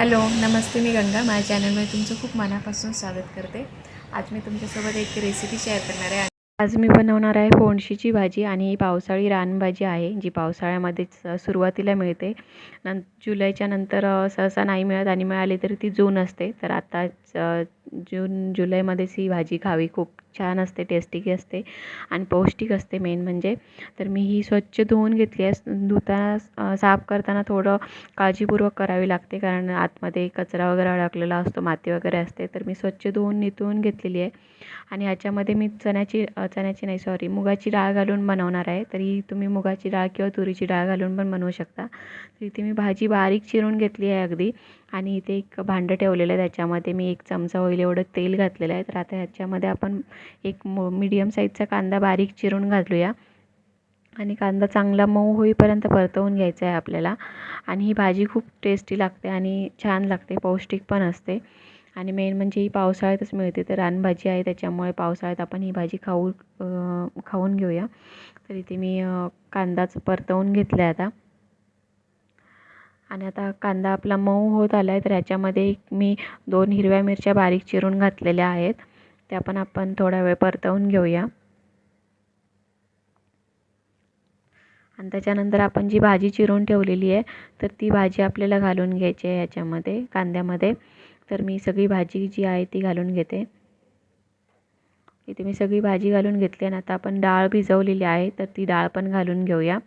Hello नमस्ते मी गंगा. माझ्या चॅनलमध्ये तुमचं खूप मनापासून स्वागत करते. आज मी तुमच्यासोबत एक रेसिपी शेअर करणार आहे. आज मी बनवणार आहे फोणशीची भाजी आणि ही पावसाळी रानभाजी आहे जी पावसाळ्यामध्येच सुरुवातीला मिळते. नं जुलैच्या नंतर सहसा नाही मिळत आणि मिळाली तरी ती जून असते. तर आता जून जुलैमध्येच ही भाजी खावी. खूप छान असते टेस्टी असते आणि पौष्टिक असते मेन म्हणजे. तर मी ही स्वच्छ धुवून घेतली आहे. धुताना साफ करताना थोडं काळजीपूर्वक करावी लागते कारण आतमध्ये कचरा वगैरे अडकलेला असतो माती वगैरे असते. तर मी स्वच्छ धुवून नितळून घेतलेली आहे. आणि ह्याच्यामध्ये मी चण्याची चण्याची नाही सॉरी मुगाची डाळ घालून बनवणार आहे. तरी तुम्ही मुगाची डाळ किंवा तुरीची डाळ घालून पण बनवू शकता. तर इथे मी भाजी बारीक चिरून घेतली आहे अगदी. आणि इथे एक भांडं ठेवलेलं आहे. त्याच्यामध्ये मी एक चमचा होईल एवढं तेल घातलेलं आहे. तर आता ह्याच्यामध्ये आपण एक मो मीडियम साईजचा कांदा बारीक चिरून घालूया. आणि कांदा चांगला मऊ होईपर्यंत परतवून घ्यायचा आहे आपल्याला. आणि ही भाजी खूप टेस्टी लागते आणि छान लागते पौष्टिक पण असते. आणि मेन म्हणजे ही पावसाळ्यातच मिळते. तर रानभाजी आहे त्याच्यामुळे पावसाळ्यात आपण ही भाजी खाऊ खाऊन घेऊया. तर इथे मी कांदाच परतवून घेतला आहे आता. आणि आता कांदा आपला मऊ होत आला आहे तर ह्याच्यामध्ये मी दोन हिरव्या मिरच्या बारीक चिरून घातलेल्या आहेत. त्या पण आपण थोडा वेळ परतवून घेऊया. आणि त्याच्यानंतर आपण जी भाजी चिरून ठेवलेली आहे तर ती भाजी आपल्याला घालून घ्यायची आहे याच्यामध्ये कांद्यामध्ये. तर मी सगळी भाजी जी आहे ती घालून घेते. इथे मी सगळी भाजी घालून घेतली आणि आता आपण डाळ भिजवलेली आहे तर ती डाळ पण घालून घेऊया.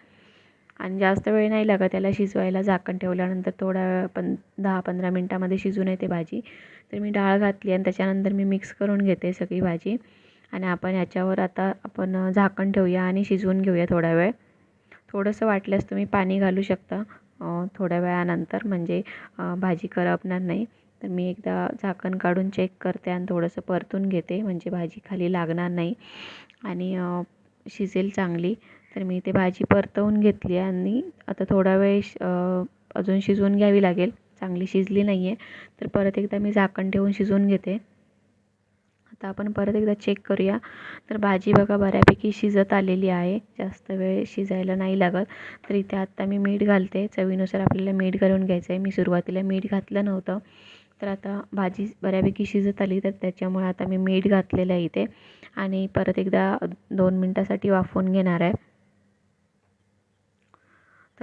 आणि जास्त वेळ नाही लागत त्याला शिजवायला. झाकण ठेवल्यानंतर थोडा वेळ पण दहा पंधरा मिनटामध्ये शिजून येते भाजी. तर मी डाळ घातली आणि त्याच्यानंतर मी मिक्स करून घेते सगळी भाजी. आणि आपण ह्याच्यावर आता आपण झाकण ठेवूया आणि शिजवून घेऊया थोडा वेळ. थोडंसं वाटल्यास तुम्ही पाणी घालू शकता थोड्या वेळानंतर. म्हणजे भाजी करपणार नाही. तर मी एकदा झाकण काढून चेक करते आणि थोडंसं परतून घेते. म्हणजे भाजी खाली लागणार नाही. आणि शिजेल चांगली. तर मी ते भाजी परतवून घेतली आणि आता थोडा वेळ अजून शिजवून घ्यावी लागेल. चांगली शिजली नाही आहे तर परत एकदा मी झाकण ठेवून शिजवून घेते. आता आपण परत एकदा चेक करूया. तर भाजी बघा बऱ्यापैकी शिजत आलेली आहे. जास्त वेळ शिजायला नाही लागत. तर इथे आत्ता मी मीठ घालते. चवीनुसार आपल्याला मीठ घालून घ्यायचं आहे मी सुरुवातीला मीठ घातलं नव्हतं. तर आता भाजी बऱ्यापैकी शिजत आली. तर त्याच्यामुळे आता मी मीठ घातलेलं आहे इथे. आणि परत एकदा दोन मिनटासाठी वाफवून घेणार आहे.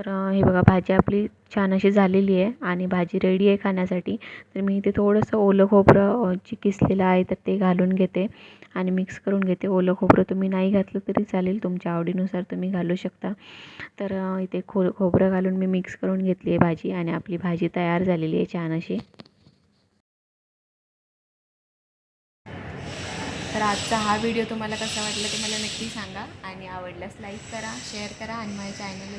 तर हे बघा भाजी आपली छान अशी झालेली आहे आणि भाजी रेडी आहे खाण्यासाठी. तर मी इथे थोडंसं ओलं खोबरं जे किसलेलं आहे तर ते घालून घेते आणि मिक्स करून घेते. ओलं खोबरं तुम्ही नाही घातलं तरी चालेल तुमच्या आवडीनुसार तुम्ही घालू शकता. तर इथे खो खोबरं घालून मी मिक्स करून घेतली आहे भाजी आणि आपली भाजी तयार झालेली आहे छान अशी. तर आजचा हा व्हिडिओ तुम्हाला कसा वाटला ते मला नक्की सांगा आणि आवडल्यास लाईक करा शेअर करा आणि माझ्या चॅनलला